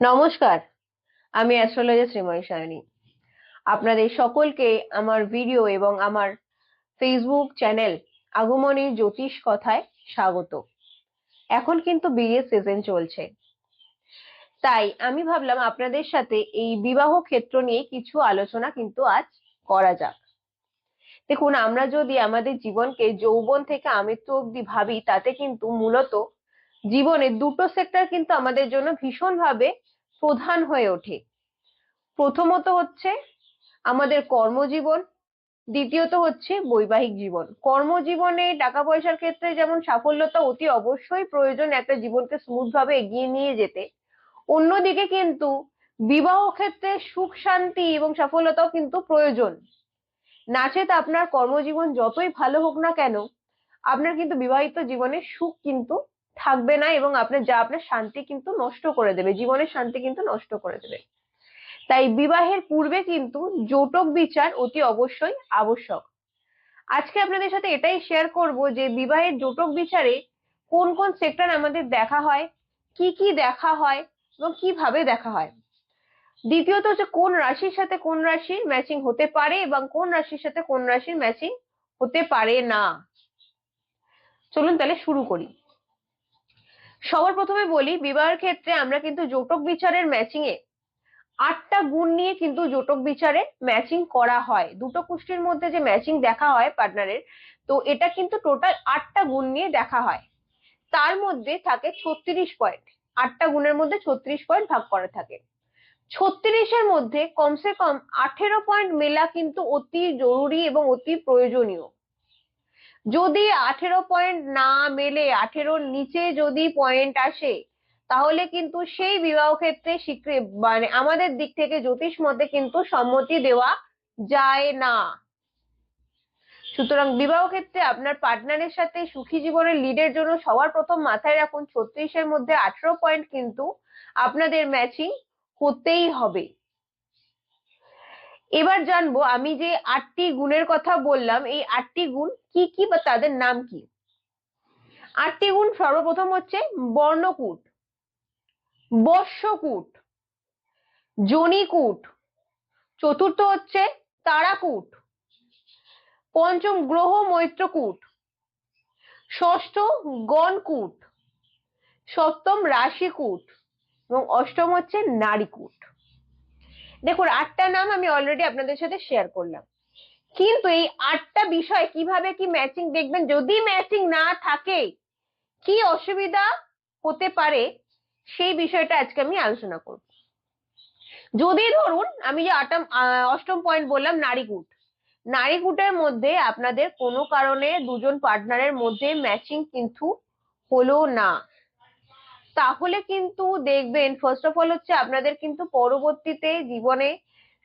নমস্কার, আমি অ্যাস্ট্রোলজার শ্রীময়ী সায়নী আপনাদের সকলকে আমার ভিডিও এবং আমার ফেসবুক চ্যানেল আগমনী জ্যোতিষ কথায় স্বাগত। এখন কিন্তু বিয়ের সিজন চলছে। তাই আমি ভাবলাম আপনাদের সাথে এই বিবাহ ক্ষেত্র নিয়ে কিছু আলোচনা কিন্তু আজ করা যাক। দেখুন, আমরা যদি আমাদের জীবনকে যৌবন থেকে আমৃত্যু অব্দি ভাবি, তাতে কিন্তু মূলত জীবনে দুটো সেক্টর কিন্তু আমাদের জন্য ভীষণভাবে প্রধান হয়ে ওঠে। প্রথমত হচ্ছে আমাদের কর্মজীবন, দ্বিতীয়ত হচ্ছে বৈবাহিক জীবন। কর্মজীবনে টাকা পয়সার ক্ষেত্রে যেমন সাফল্যতা অতি অবশ্যই প্রয়োজন একটা জীবনকে স্মুথ ভাবে এগিয়ে নিয়ে যেতে। অন্যদিকে কিন্তু বিবাহ ক্ষেত্রে সুখ, শান্তি এবং সফলতাও কিন্তু প্রয়োজন। নাচেত আপনার কর্মজীবন যতই ভালো হোক না কেন, আপনার কিন্তু বিবাহিত জীবনে সুখ কিন্তু থাকবে না এবং আপনার যা আপনার শান্তি কিন্তু নষ্ট করে দেবে, জীবনের শান্তি কিন্তু নষ্ট করে দেবে। তাই বিবাহের পূর্বে কিন্তু জোটক বিচার অতি অবশ্যই আবশ্যক। আজকে আপনাদের সাথে এটাই শেয়ার করব যে বিবাহের জোটক বিচারে কোন কোন সেক্টর আমাদের দেখা হয়, কি কি দেখা হয় এবং কীভাবে দেখা হয়। দ্বিতীয়ত হচ্ছে কোন রাশির সাথে কোন রাশির ম্যাচিং হতে পারে এবং কোন রাশির সাথে কোন রাশির ম্যাচিং হতে পারে না। চলুন তাহলে শুরু করি। সবার প্রথমে বলি, বিবাহের ক্ষেত্রে আমরা কিন্তু জোটক বিচারের ম্যাচিং এ আটটা গুণ নিয়ে কিন্তু জোটক বিচারে ম্যাচিং করা হয়। দুটো কুষ্টির মধ্যে যে ম্যাচিং দেখা হয় পার্টনারের তো এটা কিন্তু টোটাল আটটা গুণ নিয়ে দেখা হয়। তার মধ্যে থাকে ছত্রিশ পয়েন্ট আটটা গুণের মধ্যে ছত্রিশ পয়েন্ট ভাগ করা থাকে। ছত্রিশের মধ্যে কমসে কম আঠেরো পয়েন্ট মেলা কিন্তু অতি জরুরি এবং অতি প্রয়োজনীয়। যদি আঠেরো পয়েন্ট না মেলে, আঠেরোর নিচে যদি পয়েন্ট আসে, তাহলে কিন্তু সেই বিবাহ ক্ষেত্রে মানে আমাদের দিক থেকে জ্যোতিষ মতে কিন্তু সম্মতি দেওয়া যায় না। সুতরাং বিবাহ ক্ষেত্রে আপনার পার্টনারের সাথে সুখী জীবনের লিডের জন্য সবার প্রথম মাথায় রাখুন, ছত্রিশের মধ্যে আঠেরো পয়েন্ট কিন্তু আপনাদের ম্যাচিং হতেই হবে। এবার জানব আমি যে আটটি গুণের কথা বললাম, এই আটটি গুণ কি কি বা তাদের নাম কি? আটটি গুণ সর্বপ্রথম হচ্ছে বর্ণকূট, বর্ষকূট, জনিকূট, চতুর্থ হচ্ছে তারাকূট, পঞ্চম গ্রহ মৈত্রকূট, ষষ্ঠ গণকূট, সপ্তম রাশিকূট এবং অষ্টম হচ্ছে নারীকূট। দেখুন, আটটা নাম আমি অলরেডি আপনাদের সাথে শেয়ার করলাম। কিন্তু এই আটটা বিষয় কীভাবে কি ম্যাচিং দেখবেন? যদি ম্যাচিং না থাকে, কি অসুবিধা হতে পারে? সেই বিষয়টা আজকে আমি আলোচনা করব। যদি ধরুন, আমি যে আটম অষ্টম পয়েন্ট বললাম, নারীকূট। নারীকূটের মধ্যে আপনাদের কোনো কারণে দুজন পার্টনারের মধ্যে ম্যাচিং কিন্তু হলো না। তাহলে কিন্তু দেখবেন ফার্স্ট অফ অল হচ্ছে আপনাদের কিন্তু পরবর্তীতে জীবনে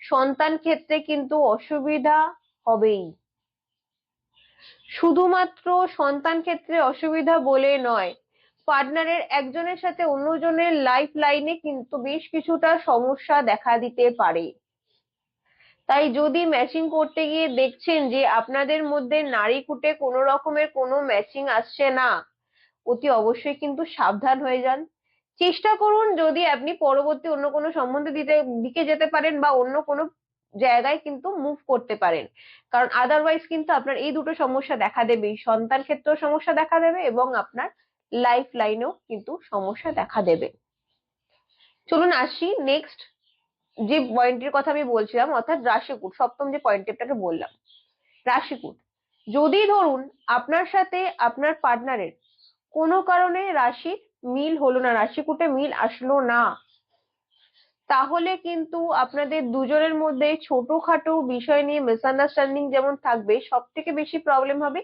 সন্তান ক্ষেত্রে কিন্তু অসুবিধা হবেই। শুধুমাত্র সন্তান ক্ষেত্রে অসুবিধা বলে নয়, পার্টনারের একজনের সাথে অন্যজনের লাইফ লাইনে কিন্তু বেশ কিছুটা সমস্যা দেখা দিতে পারে। তাই যদি ম্যাচিং করতে গিয়ে দেখছেন যে আপনাদের মধ্যে নারী কুটে কোনো রকমের কোনো ম্যাচিং আসছে না অতি অবশ্যই কিন্তু সাবধান হয়ে যান। চেষ্টা করুন যদি আপনি পরবর্তী অন্য কোনো সম্বন্ধে দিতে, দিকে যেতে পারেন বা অন্য কোনো জায়গায় কিন্তু মুভ করতে পারেন। কারণ আদারওয়াইজ কিন্তু আপনার এই দুটো সমস্যা দেখা দেবে। সন্তান ক্ষেত্রেও সমস্যা দেখা দেবে এবং আপনার লাইফ লাইনেও কিন্তু সমস্যা দেখা দেবে। চলুন আসি নেক্সট যে পয়েন্টের কথা আমি বলছিলাম, অর্থাৎ রাশিকুট, সপ্তম যে পয়েন্টটাকে বললাম। রাশিকুট, যদি ধরুন আপনার সাথে আপনার পার্টনারের কোনো কারণে রাশির মিল হলো না, রাশিকুটে মিল আসলো না। তাহলে কিন্তু আপনাদের দুজনের মধ্যে ছোটখাটো বিষয় নিয়ে মিসআন্ডারস্ট্যান্ডিং যেমন থাকবে সব থেকে বেশি প্রবলেম হবে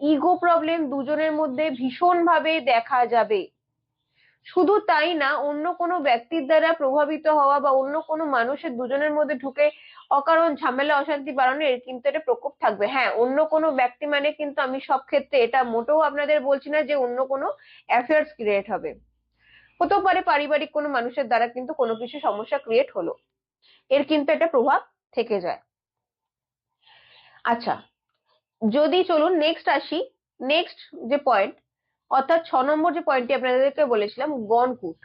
ইগো প্রবলেম দুজনের মধ্যে ভীষণ ভাবে দেখা যাবে। শুধু তাই না, অন্য কোনো ব্যক্তির দ্বারা প্রভাবিত হওয়া বা অন্য কোনো মানুষের দুজনের মধ্যে ঢুকে অকারণ ঝামেলা, অশান্তি বাড়ানোর কিন্তু এটা প্রকোপ থাকবে। হ্যাঁ অন্য কোনো ব্যক্তি মানে কিন্তু আমি সব ক্ষেত্রে এটা মোটেও আপনাদের বলছি না যে অন্য কোনো অ্যাফেয়ার্স ক্রিয়েট হবে। হতেও পারে পারিবারিক কোনো মানুষের দ্বারা কিন্তু কোনো কিছু সমস্যা ক্রিয়েট হলো। এর কিন্তু একটা প্রভাব থেকে যায়। আচ্ছা যদি চলুন নেক্সট আসি। নেক্সট যে পয়েন্ট অর্থাৎ ছ নম্বর যে পয়েন্টটি আপনাদেরকে বলেছিলাম, গণকূট।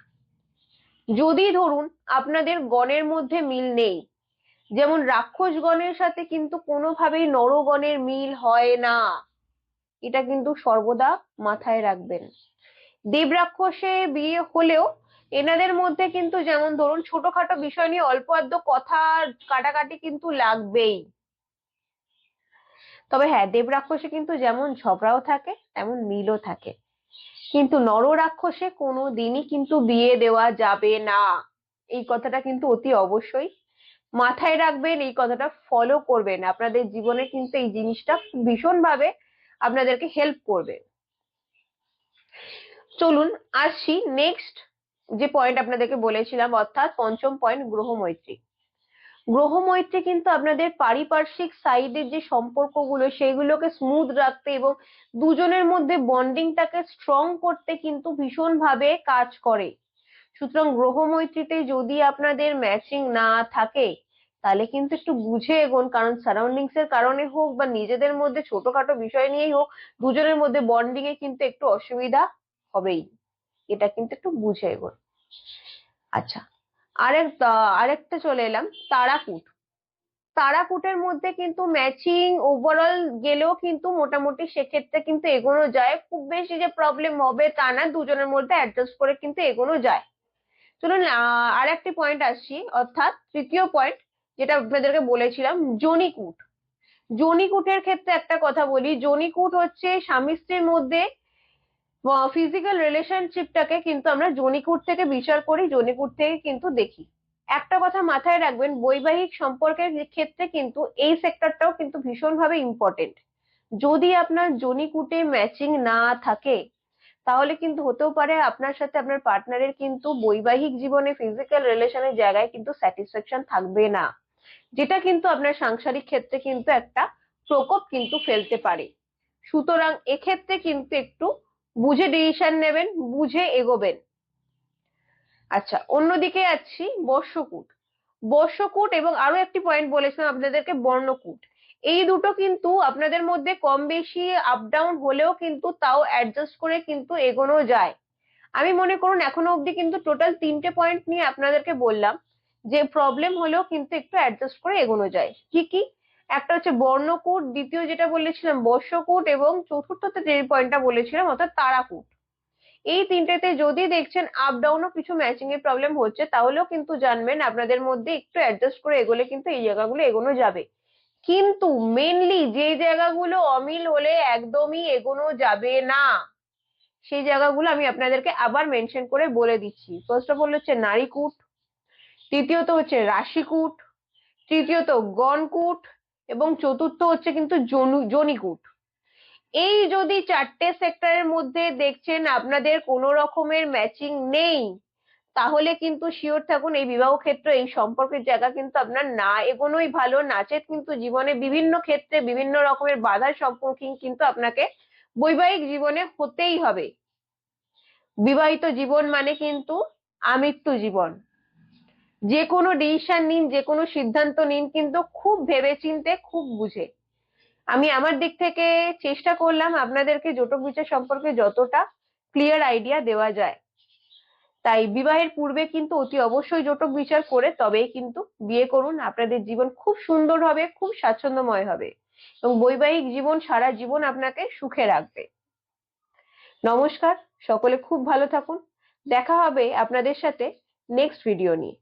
যদি ধরুন আপনাদের গণের মধ্যে মিল নেই যেমন রাক্ষস গণের সাথে কিন্তু কোনোভাবেই নরগণের মিল হয় না। এটা কিন্তু সর্বদা মাথায় রাখবেন। দেব রাক্ষসে বিয়ে হলেও এনাদের মধ্যে কিন্তু যেমন ধরুন ছোটখাটো বিষয় নিয়ে অল্প আধ কথা কাটাকাটি কিন্তু লাগবেই। তবে হ্যাঁ দেব রাক্ষসে কিন্তু যেমন ঝগড়াও থাকে, তেমন মিলও থাকে। কিন্তু নর রাক্ষসে কোনো দিনই কিন্তু বিয়ে দেওয়া যাবে না। এই কথাটা কিন্তু অতি অবশ্যই মাথায় রাখবেন, এই কথাটা ফলো করবেন। আপনাদের জীবনে কিন্তু এই জিনিসটা ভীষণভাবে আপনাদেরকে হেল্প করবে। চলুন, আসছি নেক্সট যে পয়েন্ট আপনাদেরকে বলেছিলাম, অর্থাৎ পঞ্চম পয়েন্ট গ্রহ মৈত্রী গ্রহ মৈত্রী কিন্তু আপনাদের পারিপার্শ্বিক সাইডের যে সম্পর্কগুলো, সেগুলোকে স্মুথ রাখতে এবং দুজনের মধ্যে বন্ডিংটাকে স্ট্রং করতে কিন্তু ভীষণভাবে কাজ করে। সুতরাং গ্রহ মৈত্রীতে যদি আপনাদের ম্যাচিং না থাকে তাহলে কিন্তু একটু বুঝে এগোন। কারণ সারাউন্ডিংস এর কারণে হোক বা নিজেদের মধ্যে ছোটখাটো বিষয় নিয়েই হোক, দুজনের মধ্যে বন্ডিং এ কিন্তু একটু অসুবিধা হবেই। এটা কিন্তু একটু বুঝে এগোন। আচ্ছা আরেক, আরেকটা চলে এলাম তারাকুট তারাকুটের মধ্যে কিন্তু ম্যাচিং ওভারঅল গেলেও কিন্তু মোটামুটি সেক্ষেত্রে কিন্তু এগোনো যায়। খুব বেশি যে প্রবলেম হবে তা না, দুজনের মধ্যে অ্যাডজাস্ট করে কিন্তু এগোনো যায়। চলুন আর একটি পয়েন্ট আসছি, অর্থাৎ তৃতীয় পয়েন্ট যেটা আপনাদেরকে বলেছিলাম জনিকুট জনিকুটের ক্ষেত্রে একটা কথা বলি জনিকুট হচ্ছে স্বামী স্ত্রীর মধ্যে ফিজিক্যাল রিলেশনশিপটাকে কিন্তু আমরা জনিকুট থেকে বিচার করি জনিকুট থেকে কিন্তু দেখি। একটা কথা মাথায় রাখবেন, বৈবাহিক সম্পর্কের ক্ষেত্রে কিন্তু এই সেক্টরটাও কিন্তু ভীষণভাবে ইম্পর্টেন্ট যদি আপনার জনিকুটে ম্যাচিং না থাকে, তাহলে কিন্তু হতেও পারে আপনার সাথে আপনার পার্টনারের কিন্তু বৈবাহিক জীবনে ফিজিক্যাল রিলেশনের জায়গায় কিন্তু স্যাটিসফ্যাকশন থাকবে না। যেটা কিন্তু আপনার সাংসারিক ক্ষেত্রে কিন্তু একটা প্রকোপ কিন্তু ফেলতে পারে। সুতরাং এক্ষেত্রে কিন্তু একটু বুঝে ডিসিশন নেবেন, বুঝে এগোবেন। আচ্ছা অন্যদিকে আছি বর্ষকূট। বর্ষকূট এবং আরও একটি পয়েন্ট বলেছিলাম আপনাদেরকে, বর্ণকূট। এই দুটো কিন্তু আপনাদের মধ্যে কম বেশি আপ ডাউন হলেও কিন্তু তাও অ্যাডজাস্ট করে কিন্তু এগোনো যায়। আমি মনে করুন, এখনও অবধি কিন্তু টোটাল তিনটে পয়েন্ট নিয়ে আপনাদেরকে বললাম। যে প্রবলেম হলেও কিন্তু একটু অ্যাডজাস্ট করে এগোনো যায়। কি কি? একটা হচ্ছে বর্ণকূট, দ্বিতীয় যেটা বলেছিলাম, বর্ষকূট এবং চতুর্থতে যে পয়েন্টটা বলেছিলাম, অর্থাৎ তারাকূট। এই তিনটেতে যদি দেখছেন আপ ডাউনও কিছু ম্যাচিং এর প্রবলেম হচ্ছে, তাহলেও কিন্তু জানবেন আপনাদের মধ্যে একটু অ্যাডজাস্ট করে এগোলে কিন্তু এই জায়গাগুলো এগোনো যাবে। কিন্তু মেনলি যে জায়গাগুলো অমিল হলে একদমই এগোনো যাবে না, সেই জায়গাগুলো আমি আপনাদেরকে আবার মেনশন করে বলে দিচ্ছি। ফার্স্ট অফ অল হচ্ছে নারীকূট তৃতীয়ত হচ্ছে রাশিকূট, তৃতীয়ত গণকূট, এবং চতুর্থ হচ্ছে কিন্তু জনিকূট। এই যদি চারটে সেক্টরের মধ্যে দেখছেন আপনাদের কোনো রকমের ম্যাচিং নেই, তাহলে কিন্তু শিওর থাকুন এই বিবাহ ক্ষেত্র, এই সম্পর্কের জায়গা কিন্তু আপনার না এগোনোই ভালো, নাচের কিন্তু জীবনে বিভিন্ন ক্ষেত্রে বিভিন্ন রকমের বাধার সম্মুখীন কিন্তু আপনাকে বৈবাহিক জীবনে হতেই হবে। বিবাহিত জীবন মানে কিন্তু আমৃত্যু জীবন। যে কোনো ডিসিশন নিন যে কোনো সিদ্ধান্ত নিন, কিন্তু খুব ভেবে চিনতে খুব বুঝে। আমি আমার দিক থেকে চেষ্টা করলাম আপনাদেরকে জটক বিচার সম্পর্কে যতটা ক্লিয়ার আইডিয়া দেওয়া যায়। তাই বিবাহের পূর্বে কিন্তু অতি অবশ্যই জোটক বিচার করে তবেই কিন্তু বিয়ে করুন। আপনাদের জীবন খুব সুন্দর হবে, খুব স্বাচ্ছন্দ্যময় হবে এবং বৈবাহিক জীবন, সারা জীবন আপনাকে সুখে রাখবে। নমস্কার, সকলে খুব ভালো থাকুন। দেখা হবে আপনাদের সাথে নেক্সট ভিডিও নিয়ে।